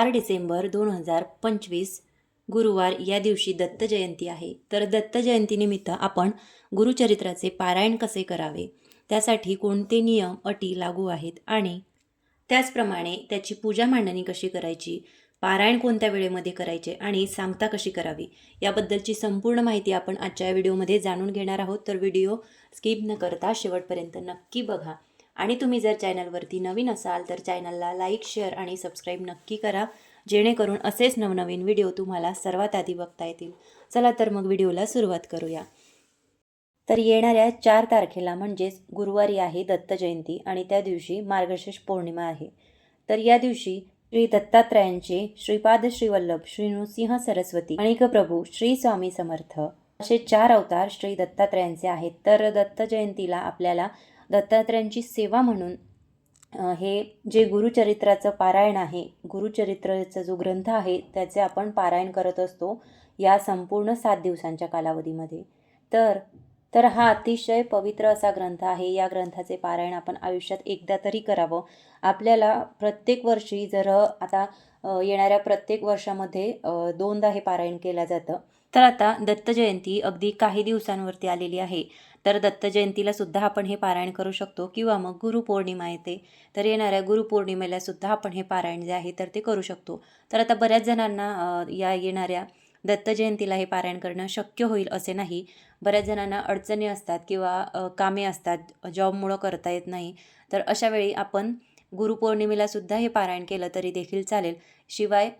चार डिसेंबर दोन हजार पंचवीस गुरुवार या दिवशी दत्त जयंती आहे. तर दत्त जयंतीनिमित्त आपण गुरुचरित्राचे पारायण कसे करावे? त्यासाठी कोणते नियम अटी लागू आहेत? आणि त्याचप्रमाणे त्याची पूजा मांडणी कशी करायची? पारायण कोणत्या वेळेमध्ये करायचे? आणि सांगता कशी करावी? याबद्दलची संपूर्ण माहिती आपण आजच्या व्हिडिओमध्ये जाणून घेणार आहोत. तर व्हिडिओ स्किप न करता शेवटपर्यंत नक्की बघा. आणि तुम्ही जर चॅनलवरती नवीन असाल तर चॅनलला लाईक शेअर आणि सबस्क्राईब नक्की करा जेणेकरून असेच नवनवीन व्हिडिओ तुम्हाला सर्वात आधी बघता येतील. चला तर मग व्हिडिओला सुरुवात करूया. तर येणाऱ्या चार तारखेला म्हणजेच गुरुवारी आहे दत्त जयंती आणि त्या दिवशी मार्गशीर्ष पौर्णिमा आहे. तर या दिवशी श्री दत्तात्रयांचे श्रीपाद श्रीवल्लभ श्री नृसिंह सरस्वती आणि प्रभू श्री स्वामी समर्थ असे चार अवतार श्री दत्तात्रयांचे आहेत. तर दत्त जयंतीला आपल्याला दत्तात्रयांची सेवा म्हणून हे जे गुरुचरित्राचं पारायण आहे गुरुचरित्राचा जो ग्रंथ आहे त्याचे आपण पारायण करत असतो या संपूर्ण सात दिवसांच्या कालावधीमध्ये. तर तर हा अतिशय पवित्र असा ग्रंथ आहे. या ग्रंथाचे पारायण आपण आयुष्यात एकदा तरी करावं. आपल्याला प्रत्येक वर्षी जर आता येणाऱ्या प्रत्येक वर्षामध्ये दोनदा हे पारायण केलं जातं. तर आता दत्त जयंती अगदी काही दिवसांवरती आलेली आहे. तर दत्त जयंतीला सुद्धा आपण हे पारायण करू शकतो किंवा मग गुरुपौर्णिमा येते तर येणाऱ्या गुरुपौर्णिमेला सुद्धा आपण हे पारायण जे आहे तर ते करू शकतो. तर आता बऱ्याच जणांना या येणाऱ्या दत्त जयंतीला हे पारायण करणं शक्य होईल असे नाही. बऱ्याच जणांना अडचणी असतात किंवा कामे असतात जॉबमुळं करता येत नाही. तर अशावेळी आपण गुरुपौर्णिमेला सुद्धा हे पारायण केलं तरी देखील चालेल. शिवाय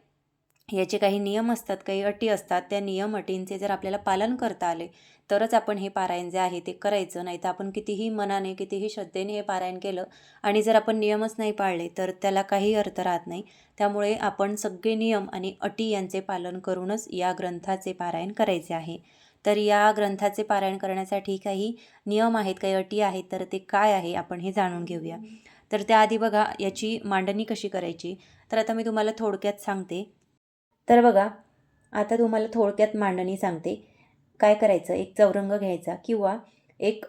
याचे काही नियम असतात काही अटी असतात. त्या नियम अटींचे जर आपल्याला पालन करता आले तरच आपण हे पारायण जे आहे ते करायचं नाही तर आपण कितीही मनाने कितीही श्रद्धेने हे पारायण केलं आणि जर आपण नियमच नाही पाळले तर त्याला काही अर्थ राहत नाही. त्यामुळे आपण सगळे नियम आणि अटी यांचे पालन करूनच या ग्रंथाचे पारायण करायचे आहे. तर या ग्रंथाचे पारायण करण्यासाठी काही नियम आहेत काही अटी आहेत तर ते काय आहे आपण हे जाणून घेऊया. तर त्याआधी बघा याची मांडणी कशी करायची? तर आता मी तुम्हाला थोडक्यात सांगते. तर बघा आता तुम्हाला थोडक्यात मांडणी सांगते. काय करायचं? एक चौरंग घ्यायचा किंवा एक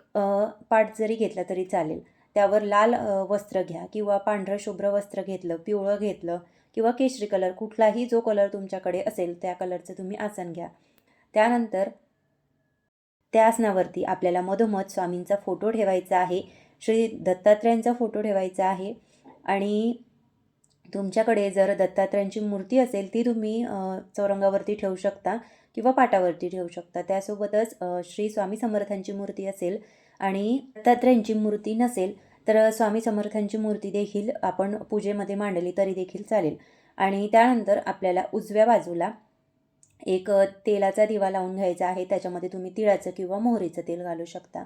पाट जरी घेतला तरी चालेल. त्यावर लाल वस्त्र घ्या किंवा पांढरं शुभ्र वस्त्र घेतलं पिवळं घेतलं किंवा केशरी कलर कुठलाही जो कलर तुमच्याकडे असेल त्या कलरचं तुम्ही आसन घ्या. त्यानंतर त्या आसनावरती आपल्याला मधोमध स्वामींचा फोटो ठेवायचा आहे श्री दत्तात्रयांचा फोटो ठेवायचा आहे आणि तुमच्याकडे जर दत्तात्रयांची मूर्ती असेल ती तुम्ही चौरंगावरती ठेवू शकता. किंवा पाटावरती ठेवू शकता. त्यासोबतच श्री स्वामी समर्थांची मूर्ती असेल आणि दत्तात्रयांची मूर्ती नसेल तर स्वामी समर्थांची मूर्ती देखील आपण पूजेमध्ये मांडली तरी देखील चालेल. आणि त्यानंतर आपल्याला उजव्या बाजूला एक तेलाचा दिवा लावून घ्यायचा आहे. त्याच्यामध्ये तुम्ही तिळाचं किंवा मोहरीचं तेल घालू शकता.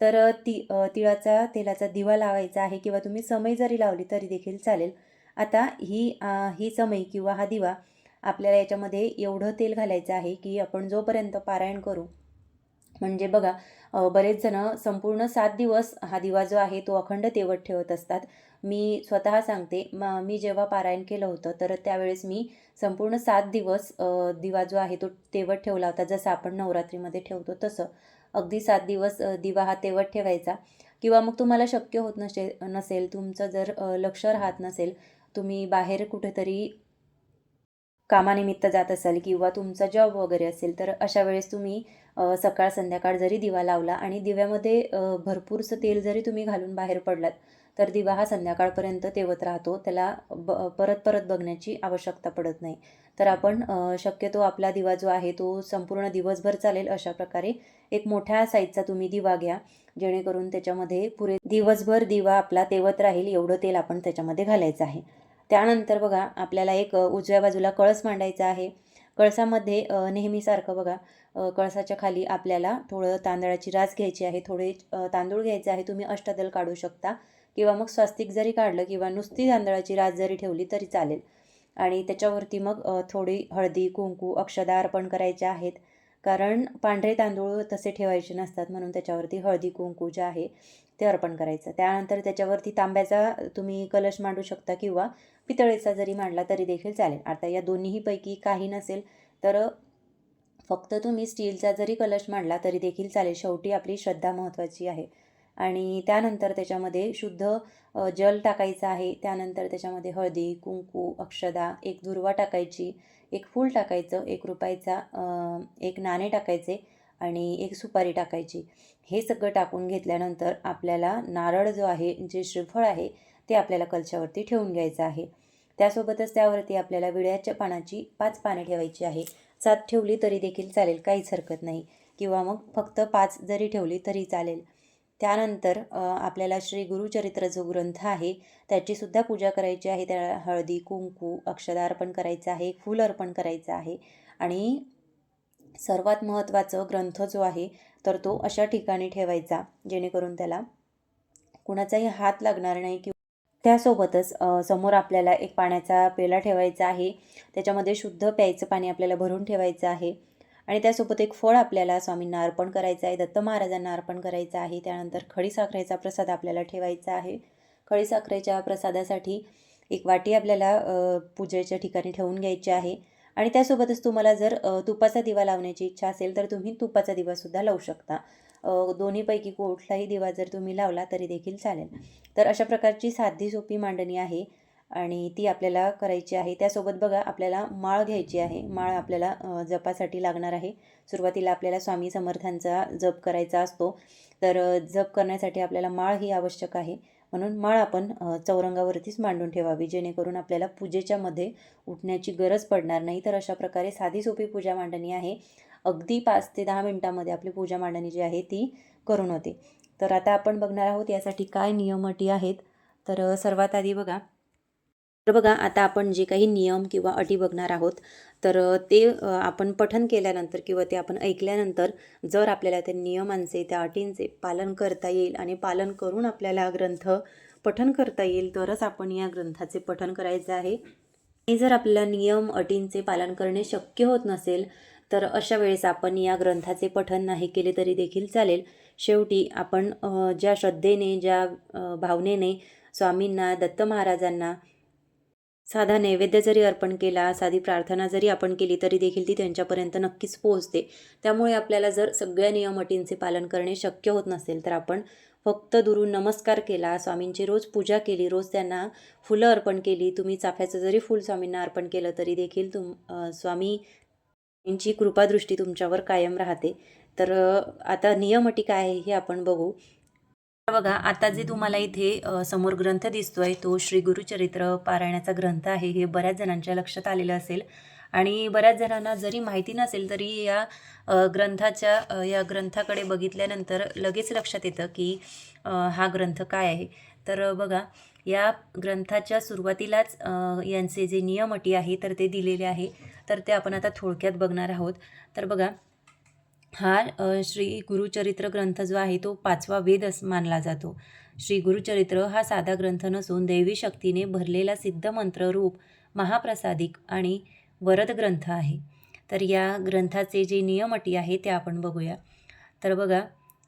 तर ती तिळाचा तेलाचा दिवा लावायचा आहे किंवा तुम्ही समई जरी लावली तरी देखील चालेल. आता ही ही समई किंवा हा दिवा आपल्याला याच्यामध्ये एवढं तेल घालायचं आहे की आपण जोपर्यंत पारायण करू म्हणजे बघा बरेच जण संपूर्ण सात दिवस हा दिवा जो आहे तो अखंड तेवत ठेवत असतात. मी स्वतः सांगते म मी जेव्हा पारायण केलं होतं तर त्यावेळेस मी संपूर्ण सात दिवस दिवा जो आहे तो तेवत ठेवला होता जसं आपण नवरात्रीमध्ये ठेवतो तसं. अगदी सात दिवस दिवा हा तेवत ठेवायचा. किंवा मग तुम्हाला शक्य होत नसे नसेल तुमचं जर लक्ष राहत नसेल तुम्ही बाहेर कुठेतरी कामानिमित्त जात असाल किंवा तुमचा जॉब वगैरे असेल तर अशा वेळेस तुम्ही सकाळ संध्याकाळ जरी दिवा लावला आणि दिव्यामध्ये भरपूरसं तेल जरी तुम्ही घालून बाहेर पडलात तर दिवा हा संध्याकाळपर्यंत तेवत राहतो. त्याला ब परत परत बघण्याची आवश्यकता पडत नाही. तर आपण शक्यतो आपला दिवा जो आहे तो संपूर्ण दिवसभर चालेल अशा प्रकारे. एक मोठ्या साईजचा तुम्ही दिवा घ्या जेणेकरून त्याच्यामध्ये पुरे दिवसभर दिवा आपला तेवत राहील एवढं तेल आपण त्याच्यामध्ये घालायचं आहे. त्यानंतर बघा आपल्याला एक उजव्या बाजूला कळस मांडायचा आहे. कळसामध्ये नेहमीसारखं बघा कळसाच्या खाली आपल्याला थोडं तांदळाची रास घ्यायची आहे. थोडे तांदूळ घ्यायचे आहे. तुम्ही अष्टदल काढू शकता. किंवा मग स्वास्तिक जरी काढलं किंवा नुसती तांदळाची रास जरी ठेवली तरी चालेल. आणि त्याच्यावरती मग थोडी हळदी कुंकू अक्षदा अर्पण करायचे आहेत. कारण पांढरे तांदूळ तसे ठेवायचे नसतात म्हणून त्याच्यावरती हळदी कुंकू जे आहे ते अर्पण करायचं. त्यानंतर त्याच्यावरती तांब्याचा तुम्ही कलश मांडू शकता किंवा पितळेचा जरी मांडला तरी देखील चालेल. आता या दोन्हीपैकी काही नसेल तर फक्त तुम्ही स्टीलचा जरी कलश मांडला तरी देखील चालेल. शेवटी आपली श्रद्धा महत्त्वाची आहे. आणि त्यानंतर त्याच्यामध्ये शुद्ध जल टाकायचं आहे. त्यानंतर त्याच्यामध्ये हळदी कुंकू अक्षदा एक दुर्वा टाकायची. एक फूल टाकायचं एक रुपयाचा एक नाणे टाकायचे आणि एक सुपारी टाकायची. हे सगळं टाकून घेतल्यानंतर आपल्याला नारळ जो आहे जे श्रीफळ आहे ते आपल्याला कलशावरती ठेवून घ्यायचं आहे. त्यासोबतच त्यावरती आपल्याला विड्याच्या पानाची पाच पाने ठेवायची आहे. सात ठेवली तरी देखील चालेल काहीच हरकत नाही. किंवा मग फक्त पाच जरी ठेवली तरी चालेल. त्यानंतर आपल्याला श्री गुरुचरित्र जो ग्रंथ आहे त्याचीसुद्धा पूजा करायची आहे. त्या हळदी कुंकू अक्षदा अर्पण करायचं आहे फूल अर्पण करायचं आहे. आणि सर्वात महत्त्वाचं ग्रंथ जो आहे तर तो अशा ठिकाणी ठेवायचा जेणेकरून त्याला कुणाचाही हात लागणार नाही किंवा त्यासोबतच समोर आपल्याला एक पाण्याचा पेला ठेवायचा आहे. त्याच्यामध्ये शुद्ध प्यायचं पाणी आपल्याला भरून ठेवायचं आहे. आणि त्यासोबत एक फळ आपल्याला स्वामींना अर्पण करायचं आहे दत्त महाराजांना अर्पण करायचं आहे त्यानंतर खडीसाखरेचा प्रसाद आपल्याला ठेवायचा आहे. खडीसाखरेच्या प्रसादासाठी एक वाटी आपल्याला पूजेच्या ठिकाणी ठेवून घ्यायची आहे. आणि त्यासोबतच तुम्हाला जर तुपाचा दिवा लावण्याची इच्छा असेल तर तुम्ही तुपाचा दिवासुद्धा लावू शकता. दोन्हीपैकी कुठलाही दिवा जर तुम्ही लावला तरी देखील चालेल. तर अशा प्रकारची साधी सोपी मांडणी आहे. आणि ती आपल्याला करायची आहे. त्यासोबत बघा आपल्याला माळ घ्यायची आहे. माळ आपल्याला जपासाठी लागणार आहे. सुरुवातीला आपल्याला स्वामी समर्थांचा जप करायचा असतो. तर जप करण्यासाठी आपल्याला माळ ही आवश्यक आहे. म्हणून माळ आपण चौरंगावरतीच मांडून ठेवावी. जेणेकरून आपल्याला पूजेच्या मध्ये उठण्याची गरज पडणार नाही. तर अशा प्रकारे साधी सोपी पूजा मांडणी आहे. अगदी पाच ते दहा मिनटामध्ये आपली पूजा मांडणी जी आहे ती करून होते. तर आता आपण बघणार आहोत यासाठी काय नियम अटी आहेत. तर सर्वात आधी बघा तर बघा आता आपण जे काही नियम किंवा अटी बघणार आहोत तर ते आपण पठन केल्यानंतर किंवा ते आपण ऐकल्यानंतर जर आपल्याला त्या नियमांचे त्या अटींचे पालन करता येईल आणि पालन करून आपल्याला हा ग्रंथ पठन करता येईल तरच आपण या ग्रंथाचे पठन करायचं आहे. आणि जर आपल्याला नियम अटींचे पालन करणे शक्य होत नसेल तर अशा वेळेस आपण या ग्रंथाचे पठन नाही केले तरी देखील चालेल. शेवटी आपण ज्या श्रद्धेने ज्या भावनेने स्वामींना दत्त महाराजांना साधा नैवेद्य जरी अर्पण केला साधी प्रार्थना जरी आपण केली तरी देखील ती त्यांच्यापर्यंत नक्कीच पोहोचते. त्यामुळे आपल्याला जर सगळ्या नियम अटींचे पालन करणे शक्य होत नसेल तर आपण फक्त दुरून नमस्कार केला स्वामींची रोज पूजा केली रोज त्यांना फुलं अर्पण केली तुम्ही चाफ्याचं जरी फूल स्वामींना अर्पण केलं तरी देखील तुम स्वामी यांची कृपादृष्टी तुमच्यावर कायम राहते. तर आता नियम अटी काय आहे हे आपण बघू. बघा आता जे तुम्हाला इथे समोर ग्रंथ दिसतोय तो श्री गुरुचरित्र पारायणाचा ग्रंथ आहे हे बऱ्याच जणांच्या लक्षात आलेलं असेल. आणि बऱ्याच जणांना जरी माहिती नसेल तरी या ग्रंथाच्या या ग्रंथाकडे बघितल्यानंतर लगेच लक्षात येतं की हा ग्रंथ काय आहे. तर बघा या ग्रंथाच्या सुरुवातीलाच यांचे जे नियम अटी आहे तर ते दिलेले आहे. तर ते आपण आता थोडक्यात बघणार आहोत. तर बघा हा श्री गुरुचरित्र ग्रंथ जो आहे तो पाचवा वेद अस मानला जातो. श्री गुरुचरित्र हा साधा ग्रंथ नसून दैवी शक्तीने भरलेला सिद्ध मंत्र रूप महाप्रसादिक आणि वरद ग्रंथ आहे. तर या ग्रंथाचे जे नियम अटी आहे ते आपण बघूया. तर बघा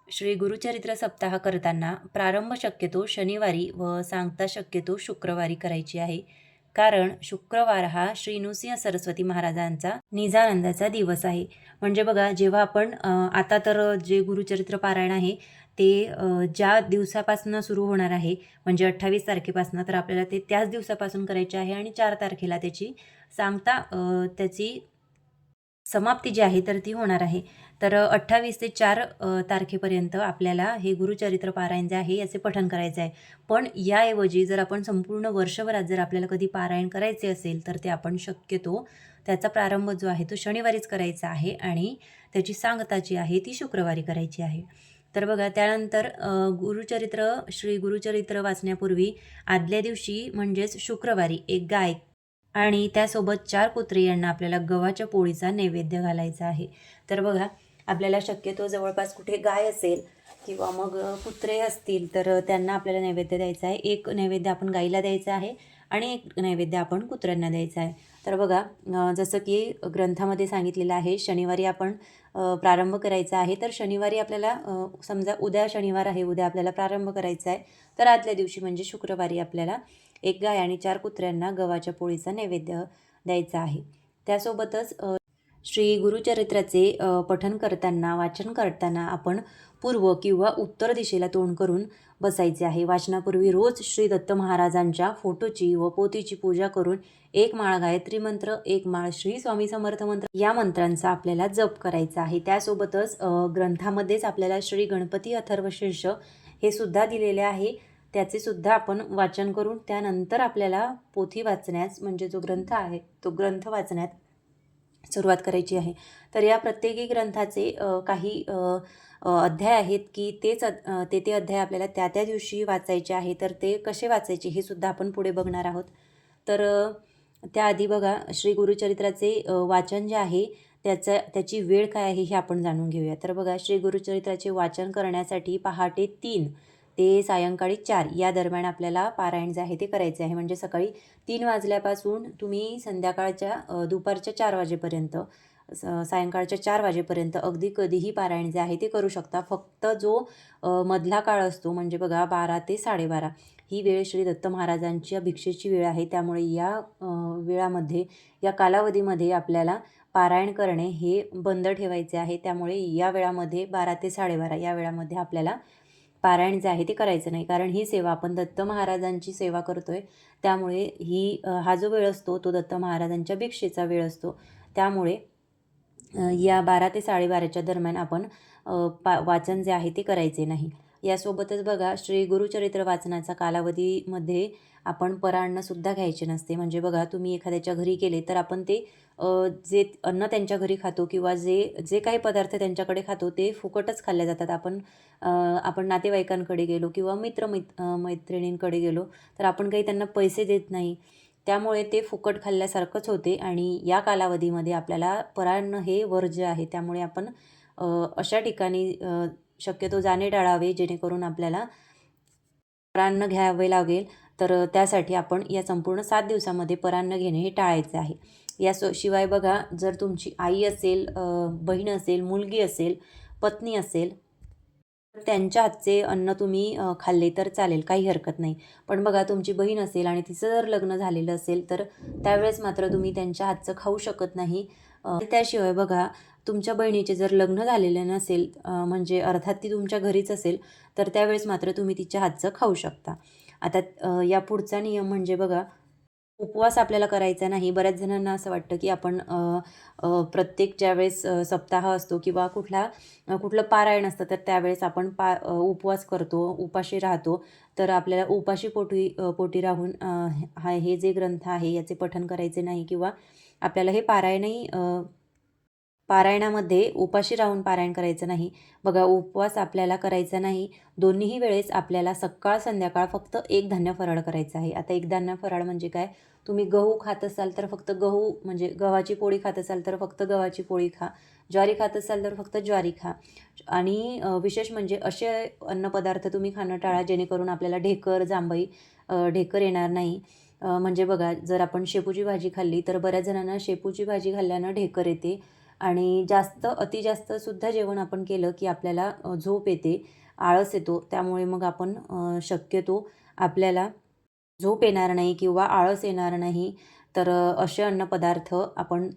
श्री गुरुचरित्र सप्ताह करताना प्रारंभ शक्यतो शनिवारी व सांगता शक्यतो शुक्रवारी करायची आहे. कारण शुक्रवार हा श्री नृसिंह सरस्वती महाराजांचा निजानंदाचा दिवस आहे. म्हणजे बघा जेव्हा आपण आता तर जे गुरुचरित्र पारायण आहे ते ज्या दिवसापासून सुरू होणार आहे म्हणजे अठ्ठावीस तारखेपासून तर आपल्याला ते त्याच दिवसापासून करायचे आहे आणि चार तारखेला त्याची सांगता त्याची समाप्ती जी आहे तर ती होणार आहे. तर अठ्ठावीस ते चार तारखेपर्यंत आपल्याला हे गुरुचरित्र पारायण जे आहे याचे पठण करायचे आहे. पण याऐवजी जर आपण संपूर्ण वर्षभरात जर आपल्याला कधी पारायण करायचे असेल तर ते आपण शक्यतो त्याचा प्रारंभ जो आहे तो शनिवारीच करायचा आहे आणि त्याची सांगता जी आहे ती शुक्रवारी करायची आहे. तर बघा त्यानंतर गुरुचरित्र श्री गुरुचरित्र वाचण्यापूर्वी आदल्या दिवशी म्हणजेच शुक्रवारी एक गाय आणि त्यासोबत चार कुत्रे यांना आपल्याला गव्हाच्या पोळीचा नैवेद्य घालायचा आहे. तर बघा आपल्याला शक्यतो जवळपास कुठे गाय असेल किंवा मग कुत्रे असतील तर त्यांना आपल्याला नैवेद्य द्यायचा आहे. एक नैवेद्य आपण गाईला द्यायचा आहे आणि एक नैवेद्य आपण कुत्र्यांना द्यायचा आहे. तर बघा जसं की ग्रंथामध्ये सांगितलेलं आहे शनिवारी आपण प्रारंभ करायचा आहे. तर शनिवारी आपल्याला समजा उद्या शनिवार आहे उद्या आपल्याला प्रारंभ करायचा आहे. तर आदल्या दिवशी म्हणजे शुक्रवारी आपल्याला एक गाय आणि चार कुत्र्यांना गव्हाच्या पोळीचा नैवेद्य द्यायचा आहे. त्यासोबतच श्री गुरुचरित्राचे पठन करताना वाचन करताना आपण पूर्व किंवा उत्तर दिशेला तोंड करून बसायचे आहे. वाचनापूर्वी रोज श्री दत्त महाराजांच्या फोटोची व पोतीची पूजा करून एक माळ गायत्री मंत्र एक माळ श्री स्वामी समर्थ मंत्र या मंत्रांचा आपल्याला जप करायचा आहे. त्यासोबतच ग्रंथामध्येच आपल्याला श्री गणपती अथर्वशीर्ष हे सुद्धा दिलेले आहे. त्याचे सुद्धा आपण वाचन करून त्यानंतर आपल्याला पोथी वाचण्यास म्हणजे जो ग्रंथ आहे तो ग्रंथ वाचण्यात सुरुवात करायची आहे. तर या प्रत्येकी ग्रंथाचे काही अध्याय आहेत की तेच ते ते अध्याय आपल्याला त्या त्या दिवशी वाचायचे आहे. तर ते कसे वाचायचे हे सुद्धा आपण पुढे बघणार आहोत. तर त्याआधी बघा श्री गुरुचरित्राचे वाचन जे आहे त्याचं त्याची वेळ काय आहे हे आपण जाणून घेऊया. तर बघा श्री गुरुचरित्राचे वाचन करण्यासाठी पहाटे तीन ते सायंकाळी चार या दरम्यान आपल्याला पारायण जे आहे ते करायचे आहे. म्हणजे सकाळी तीन वाजल्यापासून तुम्ही संध्याकाळच्या दुपारच्या चार वाजेपर्यंत स- सायंकाळच्या चार वाजेपर्यंत अगदी कधीही पारायण जे आहे ते करू शकता. फक्त जो मधला काळ असतो म्हणजे बघा बारा ते साडेबारा ही वेळ श्री दत्त महाराजांच्या भिक्षेची वेळ आहे. त्यामुळे या वेळामध्ये या कालावधीमध्ये आपल्याला पारायण करणे हे बंद ठेवायचे आहे. त्यामुळे या वेळामध्ये बारा ते साडेबारा या वेळामध्ये आपल्याला पारायण जे आहे ते करायचं नाही. कारण ही सेवा आपण दत्त महाराजांची सेवा करतोय. त्यामुळे ही हा जो वेळ असतो तो दत्त महाराजांच्या भिक्षेचा वेळ असतो. त्यामुळे या बारा ते साडेबाराच्या दरम्यान आपण पा वाचन जे आहे ते करायचे नाही. यासोबतच बघा श्री गुरुचरित्र वाचनाचा कालावधीमध्ये आपण पराannसुद्धा घ्यायचे नसते. म्हणजे बघा तुम्ही एखाद्याच्या घरी गेले तर आपण ते जे अन्न त्यांच्या घरी खातो किंवा जे जे काही पदार्थ त्यांच्याकडे खातो ते फुकटच खाल्ले जातात. आपण आपण नातेवाईकांकडे गेलो किंवा मित्र मित मैत्रिणींकडे गेलो तर आपण काही त्यांना पैसे देत नाही. त्यामुळे ते फुकट खाल्ल्यासारखंच होते आणि या कालावधीमध्ये आपल्याला परान्न हे वर्ज्य आहे त्यामुळे आपण अशा ठिकाणी शक्यतो जाणे टाळावे जेणेकरून आपल्याला परान्न घ्यावे लागेल. तर त्यासाठी आपण या संपूर्ण सात दिवसामध्ये परान्न घेणे हे टाळायचे आहे. या सो शिवाय बघा जर तुमची आई असेल बहीण असेल मुलगी असेल पत्नी असेल तर त्यांच्या हातचे अन्न तुम्ही खाल्ले तर चालेल काही हरकत नाही. पण बघा तुमची बहीण असेल आणि तिचं जर लग्न झालेलं असेल तर त्यावेळेस मात्र तुम्ही त्यांच्या हातचं खाऊ शकत नाही. त्याशिवाय बघा तुमच्या बहिणीचे जर लग्न झालेले नसेल म्हणजे अर्थात ती तुमच्या घरीच असेल तर त्यावेळेस मात्र तुम्ही तिच्या हातचं खाऊ शकता. आता या पुढचा नियम म्हणजे बघा उपवास आपल्याला करायचा नाही. बऱ्याच जणांना असं वाटतं की आपण प्रत्येक ज्यावेळेस सप्ताह असतो किंवा कुठला कुठलं पारायण असतं तर त्यावेळेस आपण पा उपवास करतो उपाशी राहतो. तर आपल्याला उपाशी पोटी पोटी राहून हा हे जे ग्रंथ आहे याचे पठन करायचे नाही किंवा आपल्याला हे पारायणही पारायणामध्ये उपाशी राहून पारायण करायचं नाही. बघा उपवास आपल्याला करायचा नाही. दोन्हीही वेळेस आपल्याला सकाळ संध्याकाळ फक्त एक धान्य फराळ करायचं आहे. आता एक धान्य फराळ म्हणजे काय? तुम्ही गहू खात असाल तर फक्त गहू म्हणजे गव्हाची पोळी खात असाल तर फक्त गव्हाची पोळी खा. ज्वारी खात असाल तर फक्त ज्वारी खा. आणि विशेष म्हणजे असे अन्नपदार्थ तुम्ही खाणं टाळा जेणेकरून आपल्याला ढेकर जांभई ढेकर येणार नाही. म्हणजे बघा जर आपण शेपूची भाजी खाल्ली तर बऱ्याच जणांना शेपूची भाजी खाल्ल्यानं ढेकर येते. आणि जास्त अति जास्त सुद्धा जेवण आपण केलं की आपल्याला झोप येते आळस येतो त्यामुळे मग आपण शक्यतो आपल्याला झोप येणार नाही किंवा आळस येणार नाही. तर असे अन्नपदार्थ आपण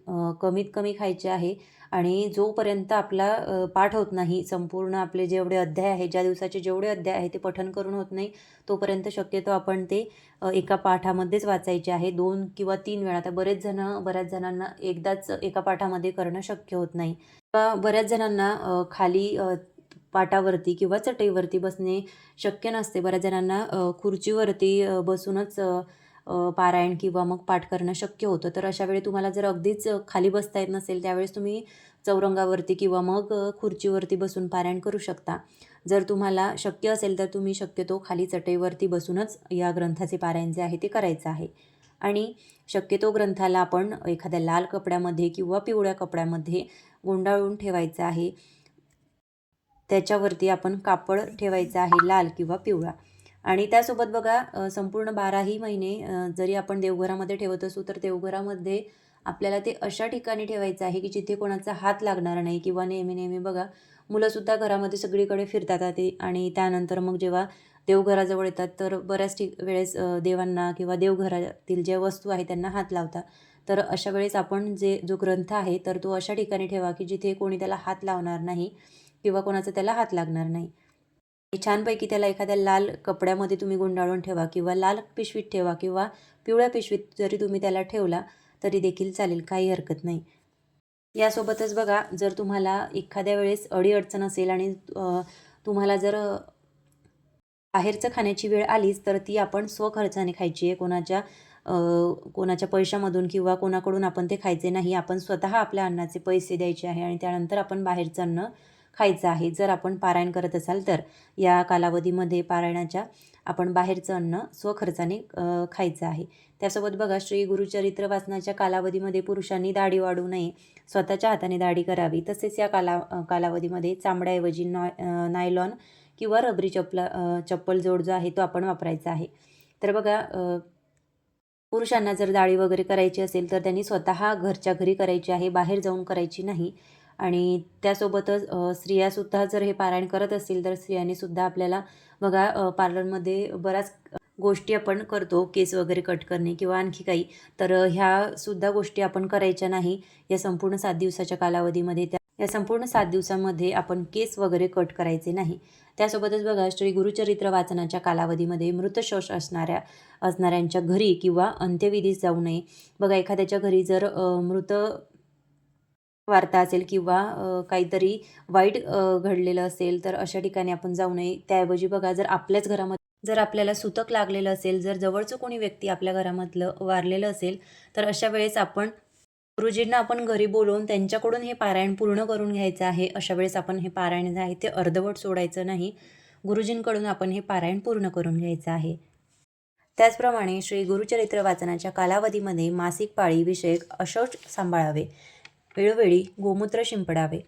कमीत कमी खायचे आहे. आणि जोपर्यंत आपला पाठ होत नाही संपूर्ण आपले जेवढे अध्याय आहे ज्या दिवसाचे जेवढे अध्याय आहे ते पठन करून होत नाही तोपर्यंत शक्यतो आपण ते एका पाठामध्येच वाचायचे आहे. दोन किंवा तीन वेळा. तर बरेच जण बऱ्याच जणांना एकदाच एका पाठामध्ये करणं शक्य होत नाही. किंवा बऱ्याच जणांना खाली पाटावरती किंवा चटईवरती बसणे शक्य नसते. बऱ्याच जणांना खुर्चीवरती बसूनच पारायण किंवा मग पाठ करणं शक्य होतं. तर अशा वेळी तुम्हाला जर अगदीच खाली बसता येत नसेल त्यावेळेस तुम्ही चौरंगावरती किंवा मग खुर्चीवरती बसून पारायण करू शकता. जर तुम्हाला शक्य असेल तर तुम्ही शक्यतो खाली चटईवरती बसूनच या ग्रंथाचे पारायण जे आहे ते करायचं आहे. आणि शक्यतो ग्रंथाला आपण एखाद्या लाल कपड्यामध्ये किंवा पिवळ्या कपड्यामध्ये गुंडाळून ठेवायचं आहे. त्याच्यावरती आपण कापड ठेवायचं आहे लाल किंवा पिवळा. आणि त्यासोबत बघा संपूर्ण बाराही महिने जरी आपण देवघरामध्ये ठेवत असू तर देवघरामध्ये आपल्याला ते अशा ठिकाणी ठेवायचं आहे की जिथे कोणाचा हात लागणार नाही किंवा नेहमी नेहमी बघा मुलंसुद्धा घरामध्ये सगळीकडे फिरतात ते आणि त्यानंतर मग जेव्हा देवघराजवळ येतात तर बऱ्याच ठिक वेळेस देवांना किंवा देवघरातील ज्या वस्तू आहे त्यांना हात लावतात तर अशा वेळेस आपण जे जो ग्रंथ आहे तर तो अशा ठिकाणी ठेवा की जिथे कोणी त्याला हात लावणार नाही किंवा कोणाचा त्याला हात लागणार नाही. छानपैकी त्याला एखाद्या लाल कपड्यामध्ये तुम्ही गुंडाळून ठेवा किंवा लाल पिशवीत ठेवा किंवा पिवळ्या पिशवीत जरी तुम्ही त्याला ठेवला तरी देखील चालेल काही हरकत नाही. यासोबतच बघा जर तुम्हाला एखाद्या वेळेस अडीअडचण असेल आणि तुम्हाला जर बाहेरचं खाण्याची वेळ आलीच तर ती आपण स्वखर्चाने खायची आहे. कोणाच्या कोणाच्या पैशामधून किंवा कोणाकडून आपण ते खायचे नाही. आपण स्वतः आपल्या अन्नाचे पैसे द्यायचे आहे आणि त्यानंतर आपण बाहेरचं अन्न खायचं आहे. जर आपण पारायण करत असाल तर या कालावधीमध्ये पारायणाच्या आपण बाहेरचं अन्न स्वखर्चाने खायचं आहे. त्यासोबत बघा श्री गुरुचरित्र वाचनाच्या कालावधीमध्ये पुरुषांनी दाढी वाढू नये स्वतःच्या हाताने दाढी करावी. तसेच या काला कालावधीमध्ये चामड्याऐवजी नॉय नायलॉन किंवा रबरी चपला चप्पल जोड जो आहे तो आपण वापरायचा आहे. तर बघा पुरुषांना जर दाढी वगैरे करायची असेल तर त्यांनी स्वतः घरच्या घरी करायची आहे बाहेर जाऊन करायची नाही. आणि त्यासोबतच स्त्रियासुद्धा जर हे पारायण करत असतील तर स्त्रियांनीसुद्धा आपल्याला बघा पार्लरमध्ये बऱ्याच गोष्टी आपण करतो केस वगैरे कट करणे किंवा आणखी काही. तर ह्यासुद्धा गोष्टी आपण करायच्या नाही. या संपूर्ण सात दिवसाच्या कालावधीमध्ये त्या या संपूर्ण सात दिवसामध्ये आपण केस वगैरे कट करायचे नाही. त्यासोबतच बघा श्री गुरुचरित्र वाचनाच्या कालावधीमध्ये मृतशोष असणाऱ्या असणाऱ्यांच्या घरी किंवा अंत्यविधीस जाऊ नये. बघा एखाद्याच्या घरी जर मृत वार्ता असेल किंवा काहीतरी वाईट घडलेलं असेल तर अशा ठिकाणी आपण जाऊ नये. त्याऐवजी बघा जर आपल्याच घरामध्ये जर आपल्याला सुतक लागलेलं असेल जर जवळचं कोणी व्यक्ती आपल्या घरामधलं वारलेलं असेल तर अशा वेळेस आपण गुरुजींना आपण घरी बोलवून त्यांच्याकडून हे पारायण पूर्ण करून घ्यायचं आहे. अशा वेळेस आपण हे पारायण जे आहे ते अर्धवट सोडायचं नाही. गुरुजींकडून आपण हे पारायण पूर्ण करून घ्यायचं आहे. त्याचप्रमाणे श्री गुरुचरित्र वाचनाच्या कालावधीमध्ये मासिक पाळी विषयक अशौच सांभाळावे. वेळोवेळी गोमूत्र शिंपडावे.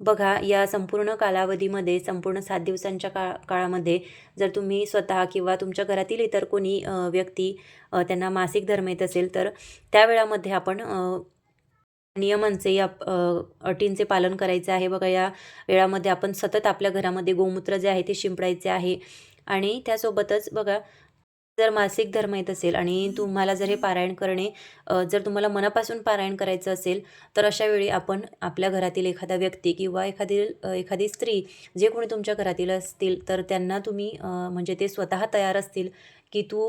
बघा या संपूर्ण कालावधीमध्ये संपूर्ण सात दिवसांच्या का काळामध्ये जर तुम्ही स्वतः किंवा तुमच्या घरातील इतर कोणी व्यक्ती त्यांना मासिक धर्म येत असेल तर त्या वेळामध्ये आपण नियमांचे या अटींचे पालन करायचे आहे. बघा या वेळामध्ये आपण सतत आपल्या घरामध्ये गोमूत्र जे आहे ते शिंपडायचे आहे. आणि त्यासोबतच बघा जर मासिक धर्म येत असेल आणि तुम्हाला जर हे पारायण करणे जर तुम्हाला मनापासून पारायण करायचं असेल तर अशा वेळी आपण आपल्या घरातील एखादा व्यक्ती किंवा एखादी एखादी स्त्री जे कोणी तुमच्या घरातील असतील तर त्यांना तुम्ही म्हणजे ते स्वतः तयार असतील. की तू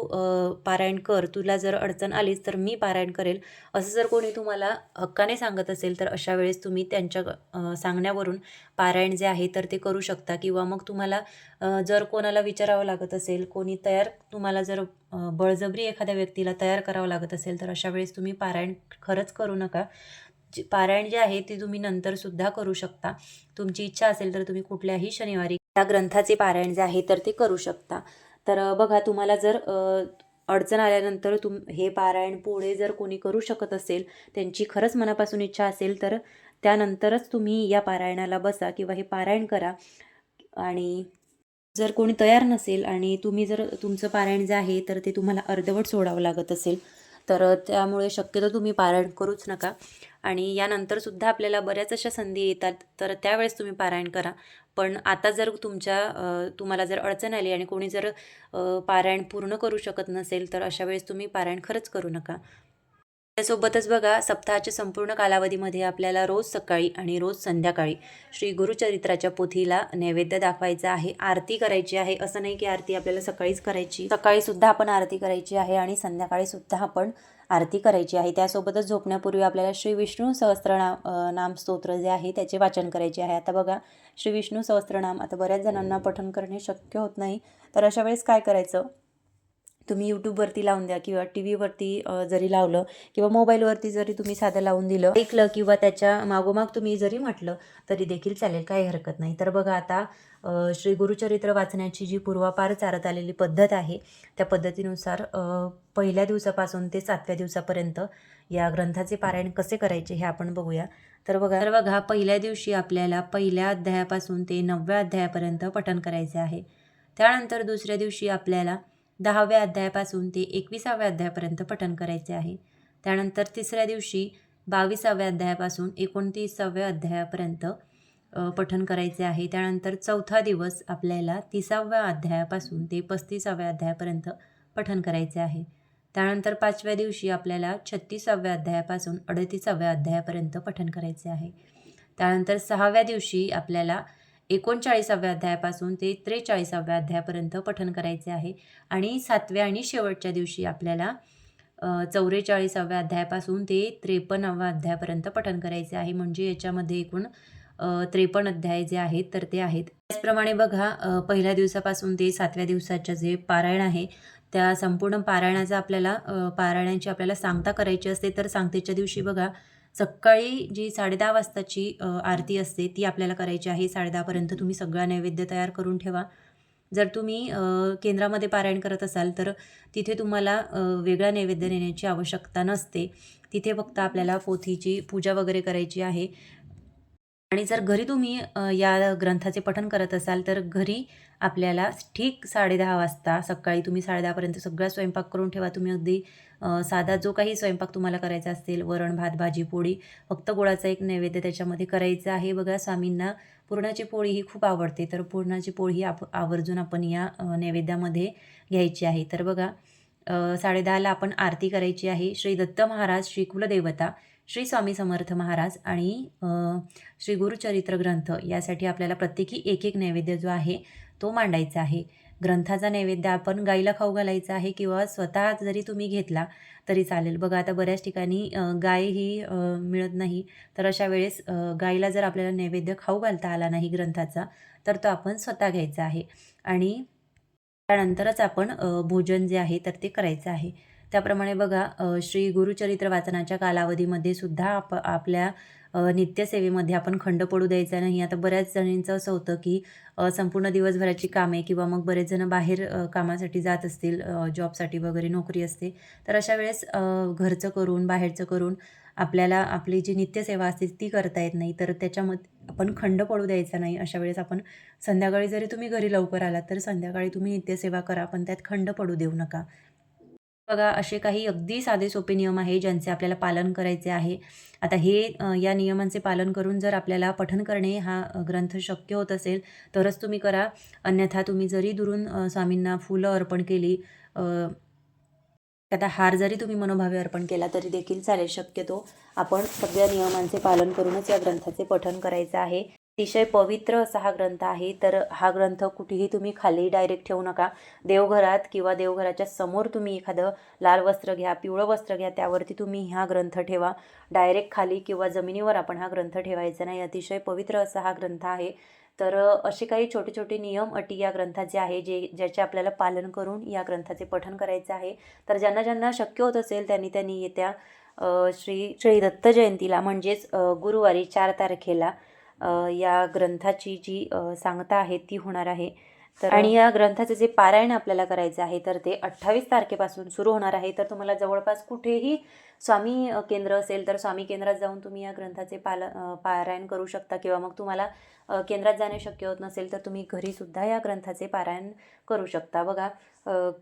पारायण कर तुला जर अडचण आलीच तर मी पारायण करेल. असं जर कोणी तुम्हाला हक्काने सांगत असेल तर अशा वेळेस तुम्ही त्यांच्या सांगण्यावरून पारायण जे आहे तर ते करू शकता. किंवा मग तुम्हाला जर कोणाला विचारावं लागत असेल कोणी तयार तुम्हाला जर बळजबरी एखाद्या व्यक्तीला तयार करावं लागत असेल तर अशा वेळेस तुम्ही पारायण खरंच करू नका. जे पारायण जे आहे ते तुम्ही नंतरसुद्धा करू शकता. तुमची इच्छा असेल तर तुम्ही कुठल्याही शनिवारी त्या ग्रंथाचे पारायण जे आहे तर ते करू शकता. तर बघा तुम्हाला जर अडचण आल्यानंतर तुम हे पारायण पुढे जर कोणी करू शकत असेल त्यांची खरंच मनापासून इच्छा असेल तर त्यानंतरच तुम्ही या पारायणाला बसा किंवा हे पारायण करा. आणि जर कोणी तयार नसेल आणि तुम्ही जर तुमचं पारायण जे आहे तर ते तुम्हाला अर्धवट सोडावं लागत असेल तर त्यामुळे शक्यतो तुम्ही पारायण करूच नका. आणि यानंतरसुद्धा आपल्याला बऱ्याच अशा संधी येतात. तर त्यावेळेस तुम्ही पारायण करा. पण आता जर तुमच्या तुम्हाला जर अडचण आली आणि कोणी जर पारायण पूर्ण करू शकत नसेल तर अशा वेळेस तुम्ही पारायण खरंच करू नका. त्यासोबतच बघा सप्ताहाच्या संपूर्ण कालावधीमध्ये आपल्याला रोज सकाळी आणि रोज संध्याकाळी श्री गुरुचरित्राच्या पोथीला नैवेद्य दाखवायचा आहे. आरती करायची आहे. असं नाही की आरती आपल्याला सकाळीच करायची. सकाळी सुद्धा आपण आरती करायची आहे आणि संध्याकाळी सुद्धा आपण आरती करायची आहे. त्यासोबतच झोपण्यापूर्वी आपल्याला श्री विष्णू सहस्त्रनाम नाम स्तोत्र जे आहे त्याचे वाचन करायचे आहे. आता बघा श्री विष्णू सहस्त्रनाम आता बऱ्याच जणांना पठण करणे शक्य होत नाही. तर अशा वेळेस काय करायचं? तुम्ही यूट्यूबवरती लावून द्या किंवा टी व्हीवरती जरी लावलं किंवा मोबाईलवरती जरी तुम्ही साधं लावून दिलं ऐकलं किंवा त्याच्या मागोमाग तुम्ही जरी म्हटलं तरी देखील चालेल काही हरकत नाही. तर बघा आता श्री गुरुचरित्र वाचण्याची जी पूर्वापार चालत आलेली पद्धत आहे त्या पद्धतीनुसार पहिल्या दिवसापासून ते सातव्या दिवसापर्यंत या ग्रंथाचे पारायण कसे करायचे हे आपण बघूया. तर बघा तर बघा पहिल्या दिवशी आपल्याला पहिल्या अध्यायापासून ते नवव्या अध्यायापर्यंत पठण करायचे आहे. त्यानंतर दुसऱ्या दिवशी आपल्याला दहाव्या अध्यायापासून ते एकविसाव्या अध्यायापर्यंत पठन करायचे आहे. त्यानंतर तिसऱ्या दिवशी बावीसाव्या अध्यायापासून एकोणतीसाव्या अध्यायापर्यंत पठन करायचे आहे. त्यानंतर चौथा दिवस आपल्याला तिसाव्या अध्यायापासून ते पस्तीसाव्या अध्यायापर्यंत पठन करायचे आहे. त्यानंतर पाचव्या दिवशी आपल्याला छत्तीसाव्या अध्यायापासून अडतीसाव्या अध्यायापर्यंत पठन करायचे आहे. त्यानंतर सहाव्या दिवशी आपल्याला एकोणचाळीसाव्या अध्यायापासून ते त्रेचाळीसाव्या अध्यायापर्यंत पठण करायचे आहे. आणि सातव्या आणि शेवटच्या दिवशी आपल्याला चौवेचाळीसाव्या अध्यायापासून ते त्रेपन्नाव्या अध्यायापर्यंत पठण करायचे आहे. म्हणजे याच्यामध्ये एकूण त्रेपन्न अध्याय जे आहेत तर ते आहेत. त्याचप्रमाणे बघा पहिल्या दिवसापासून ते सातव्या दिवसाच्या जे पारायण आहे त्या संपूर्ण पारायणाचा आपल्याला पारायणाची आपल्याला सांगता करायची असते तर सांगतेच्या दिवशी बघा सकाळी जी साडेदहा वाजताची आरती असते ती आपल्याला करायची आहे. साडेदहापर्यंत तुम्ही सगळा नैवेद्य तयार करून ठेवा. जर तुम्ही केंद्रामध्ये पारायण करत असाल तर तिथे तुम्हाला वेगळा नैवेद्य नेण्याची आवश्यकता नसते. तिथे फक्त आपल्याला पोथीची पूजा वगैरे करायची आहे. आणि जर घरी तुम्ही या ग्रंथाचे पठन करत असाल तर घरी आपल्याला ठीक साडेदहा वाजता सकाळी तुम्ही साडेदहापर्यंत सगळा स्वयंपाक करून ठेवा. तुम्ही अगदी साधा जो काही स्वयंपाक तुम्हाला करायचा असेल वरण भात भाजी पोळी फक्त गुळाचा एक नैवेद्य त्याच्यामध्ये करायचं आहे. बघा स्वामींना पुरणाची पोळी ही खूप आवडते. तर पुरणाची पोळी ही आप आवर्जून आपण या नैवेद्यामध्ये घ्यायची आहे. तर बघा साडेदहाला आपण आरती करायची आहे. श्री दत्त महाराज श्री कुलदेवता श्री स्वामी समर्थ महाराज आणि श्री गुरुचरित्र ग्रंथ यासाठी आपल्याला प्रत्येकी एक एक नैवेद्य जो आहे तो मांडायचा आहे. ग्रंथाचा नैवेद्य आपण गाईला खाऊ घालायचा आहे किंवा स्वतः जरी तुम्ही घेतला तरी चालेल. बघा आता बऱ्याच ठिकाणी गाय ही मिळत नाही. तर अशा वेळेस गाईला जर आपल्याला नैवेद्य खाऊ घालता आला नाही ग्रंथाचा तर तो आपण स्वतः घ्यायचा आहे. आणि त्यानंतरच आपण भोजन जे आहे तर ते करायचं आहे. त्याप्रमाणे बघा श्री गुरुचरित्र वाचनाच्या कालावधीमध्ये सुद्धा आप आपल्या नित्यसेवेमध्ये आपण खंड पडू द्यायचा नाही. आता बऱ्याच जणींचं असं होतं की संपूर्ण दिवसभराची कामे किंवा मग बरेच जण बाहेर कामासाठी जात असतील जॉबसाठी वगैरे नोकरी असते. तर अशा वेळेस घरचं करून बाहेरचं करून आपल्याला आपली जी नित्यसेवा असते ती करता येत नाही. तर त्याच्यामध्ये आपण खंड पडू द्यायचा नाही. अशा वेळेस आपण संध्याकाळी जरी तुम्ही घरी लवकर आलात तर संध्याकाळी तुम्ही नित्यसेवा करा पण त्यात खंड पडू देऊ नका. बघा असे काही अगदी साधे सोपे नियम आहे ज्यांचे आपल्याला पालन करायचे आहे. आता हे या नियमांचे पालन करून जर आपल्याला पठन करणे हा ग्रंथ शक्य होत असेल तरच तुम्ही करा. अन्यथा तुम्ही जरी दुरून स्वामींना फुलं अर्पण केली आता हार जरी तुम्ही मनोभावे अर्पण केला तरी देखील चालेल. शक्यतो आपण सगळ्या नियमांचे पालन करूनच या ग्रंथाचे पठन करायचं आहे. अतिशय पवित्र असा हा ग्रंथ आहे. तर हा ग्रंथ कुठेही तुम्ही खाली डायरेक्ट ठेवू नका. देवघरात किंवा देवघराच्या समोर तुम्ही एखादं लाल वस्त्र घ्या पिवळं वस्त्र घ्या त्यावरती तुम्ही हा ग्रंथ ठेवा. डायरेक्ट खाली किंवा जमिनीवर आपण हा ग्रंथ ठेवायचा नाही. अतिशय पवित्र असा हा ग्रंथ आहे. तर असे काही छोटे छोटे नियम अटी या ग्रंथाचे आहे जे ज्याचे आपल्याला पालन करून या ग्रंथाचे पठन करायचे आहे. तर ज्यांना ज्यांना शक्य होत असेल त्यांनी त्यांनी येत्या श्री श्री दत्त जयंतीला म्हणजेच गुरुवारी चार तारखेला या ग्रंथाची जी सांगता आहे ती होणार आहे. आणि या ग्रंथाचे जे पारायण आपल्याला करायचे आहे तर ते अठ्ठावीस तारखेपासून सुरू होणार आहे. तर तुम्हाला जवळपास कुठेही स्वामी केंद्र असेल तर स्वामी केंद्रात जाऊन तुम्ही या ग्रंथाचे पाल पारायण करू शकता किंवा मग तुम्हाला केंद्रात जाणे शक्य होत नसेल तर तुम्ही घरीसुद्धा या ग्रंथाचे पारायण करू शकता. बघा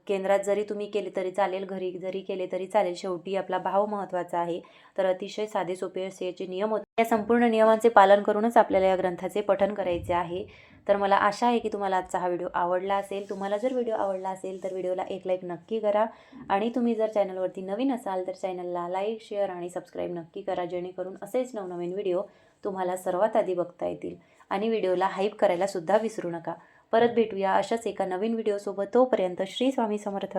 केंद्रात जरी तुम्ही केले तरी चालेल घरी जरी केले तरी चालेल शेवटी आपला भाव महत्त्वाचा आहे. तर अतिशय साधे सोपे असे याचे नियम होते या संपूर्ण नियमांचे पालन करूनच आपल्याला या ग्रंथाचे पठन करायचे आहे. तर मला आशा आहे की तुम्हाला आजचा हा व्हिडिओ आवडला असेल. तुम्हाला जर व्हिडिओ आवडला असेल तर व्हिडिओला एक लाईक नक्की करा. आणि तुम्ही जर चॅनलवरती नवीन असाल तर चॅनलला लाईक शेअर आणि सबस्क्राईब नक्की करा जेणेकरून असेच नवनवीन व्हिडिओ तुम्हाला सर्वात आधी बघता येतील. आणि व्हिडिओला हाईप करायला सुद्धा विसरू नका. परत भेटूया अशाच एका नवीन व्हिडिओसोबत. तोपर्यंत श्री स्वामी समर्थ.